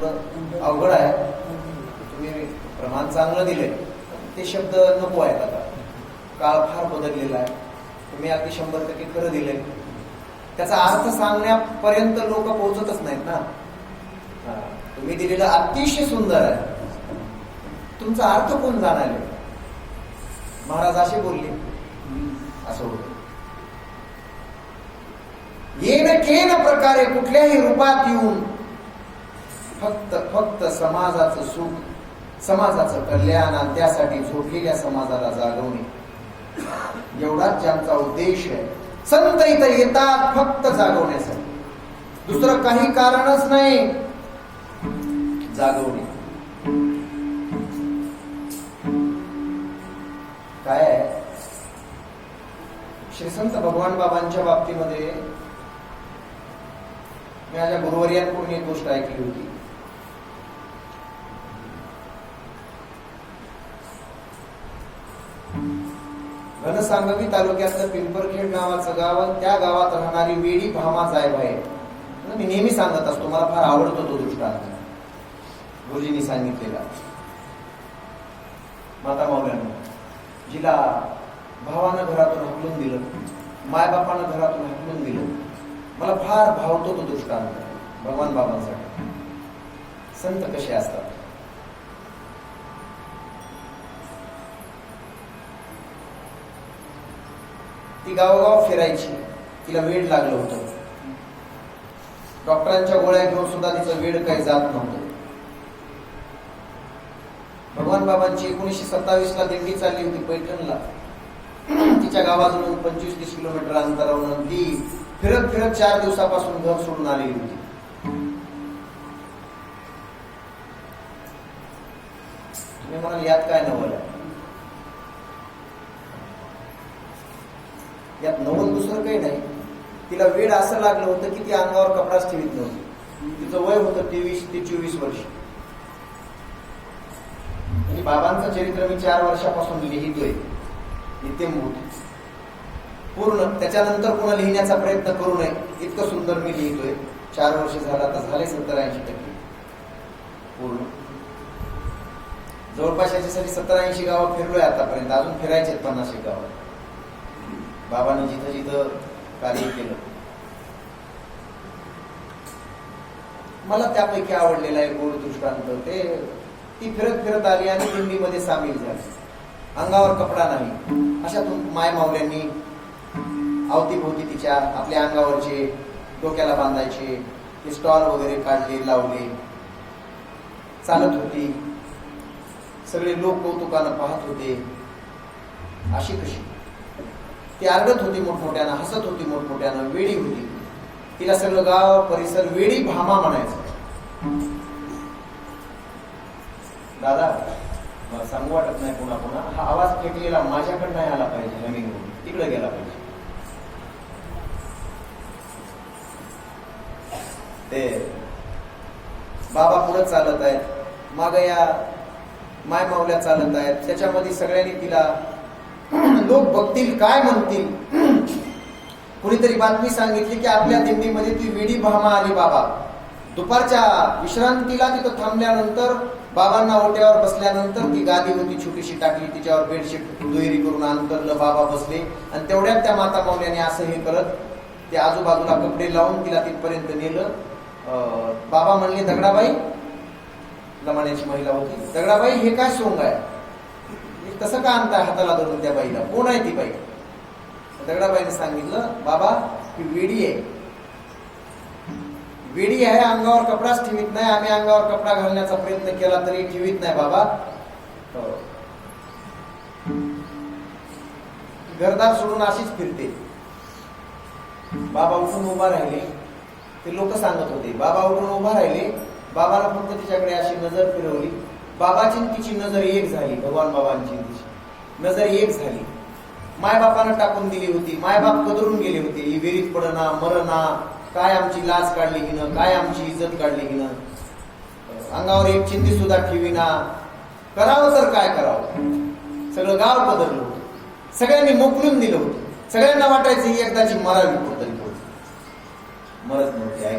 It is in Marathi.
थोडं अवघड आहे. तुम्ही प्रमाण चांगलं दिले ते शब्द नको आहेत आता. काळ फार बदललेला आहे. तुम्ही अगदी शंभर टक्के खरं दिले त्याचा अर्थ सांगण्यापर्यंत लोक पोहोचतच नाहीत ना. तुम्ही दिलेलं अतिशय सुंदर आहे. तुमचा अर्थ कोण जाणार महाराज असे बोलले. असं होतं. येन केन प्रकारे कुठल्याही रूपात येऊन फक्त फक्त समाजाचं सुख समाजाचं कल्याण आणि त्यासाठी झोपलेल्या समाजाला जागवणे. एवढाच ज्यांचा उद्देश आहे. संत इथं येतात फक्त जागवण्यासाठी. दुसरं काही कारणच नाही जागवणे. काय आहे? श्री संत भगवान बाबांच्या बाबतीमध्ये मी माझ्या गुरुवर्यांकडून एक गोष्ट ऐकली होती. घनसांगवी तालुक्यातलं पिंपरखेड नावाचं गाव त्या गावात राहणारी वेडी भामा साहेब आहे. मी नेहमी सांगत असतो मला फार आवडतो तो दृष्टांत. गुरुजींनी सांगितलेला. माता मौल्यांना जिला भावानं घरातून हकलून दिलं मायबापानं घरातून हकलून दिलं मला फार भावतो तो दृष्टांत भगवान बाबांसाठी. संत कसे असतात? ती गावोगाव फिरायची. तिला वेळ लागलं होतं. डॉक्टरांच्या गोळ्या घेऊन सुद्धा तिचं वेळ काही जात नव्हतं. भगवान बाबांची एकोणीसशे सत्तावीस ला दिंडी चालली होती पैठणला. तिच्या गावाजवळून पंचवीस तीस किलोमीटर अंतरावरून ती फिरत फिरत चार दिवसापासून घर सोडून आलेली होती. तुम्ही म्हणाल यात काय नवल आहे? यात नवल दुसरं काही नाही. तिला वेळ असं लागलं होतं की ती अंगावर कपडाच ठेवीत नव्हती. तिचं वय होतं तेवीस ते चोवीस वर्ष. आणि बाबांचं चरित्र मी चार वर्षापासून लिहितोय. नित्यमूर्ती पूर्ण त्याच्यानंतर पुन्हा लिहिण्याचा प्रयत्न करू नये. इतकं सुंदर मी लिहितोय. चार वर्ष झालं आता झाले सत्तर ऐंशी टक्के. पूर्ण. जवळपास याच्यासाठी सत्तर ऐंशी गावं फिरलोय आतापर्यंत. अजून फिरायचे आहेत पन्नास एक गावं. बाबांनी जिथं जिथं कार्य केलं. मला त्यापैकी आवडलेला आहे गोड दृष्टांत ते ती फिरत फिरत आली आणि दिंडीमध्ये सामील झाली. अंगावर कपडा नाही. अशातून माय मावल्यांनी अवतीभोवती तिच्या आपल्या अंगावरचे डोक्याला बांधायचे ते स्टॉल वगैरे काढले लावले. चालत होती. सगळे लोक कौतुकानं पाहत होते. अशी कशी? ती आरडत होती मोठमोठ्यानं हसत होती मोठमोठ्यानं वेडी होती. तिला सगळं गाव परिसर वेडी भामा म्हणायचं. दादा सांगू वाटत नाही पुन्हा पुन्हा हा आवाज फेकलेला माझ्याकडे नाही आला पाहिजे जमीन तिकडे गेला पाहिजे. ते बाबा पुढे चालत आहेत माग या माय मावल्या चालत आहेत त्याच्यामध्ये सगळ्यांनी तिला लोक बघतील काय म्हणतील? कुणीतरी बातमी सांगितली की आपल्या दिंडीमध्ये ती विडी भामा आली बाबा. दुपारच्या विश्रांतीला तिथं थांबल्यानंतर बाबांना ओट्यावर बसल्यानंतर ती गादी होती छोटीशी टाकली तिच्यावर बेडशीट दुहेरी करून अंतरलं बाबा बसले. आणि तेवढ्यात त्या माता मावल्याने असं हे करत ते आजूबाजूला कपडे लावून तिला तिथपर्यंत नेलं. बाबा म्हणले दगडाबाई लमाण्याची महिला होती दगडाबाई हे काय सोंग आहे? म्हणजे कसं का आणताय हाताला धरून त्या बाईला? कोण आहे ती बाई? दगडाबाईने सांगितलं बाबा ही वेडी आहे. वेडी आहे अंगावर कपडाच ठेवीत नाही आम्ही अंगावर कपडा घालण्याचा प्रयत्न केला तरी ठेवीत नाही बाबा. हो. घरदार सोडून अशीच फिरते. बाबा उठून उभा राहिले. ते लोक सांगत होते बाबा उठून उभा राहिले. बाबाला फक्त तिच्याकडे अशी नजर फिरवली. बाबाची तिची नजर एक झाली भगवान बाबांची तिची नजर एक झाली. मायबापानं टाकून दिली होती मायबाप कदरून गेले होते ही विहिरीत पडना मरणा काय आमची लाज काढली हिनं काय आमची इज्जत काढली हिनं? अंगावर एक चिंती सुद्धा ठेवीना करावं तर काय करावं? सगळं गाव बदललो होतं. सगळ्यांनी मोकलून दिलं होतं. सगळ्यांना वाटायचं ही एकदाची मरावी कुठतरी मरत नव्हती ऐक.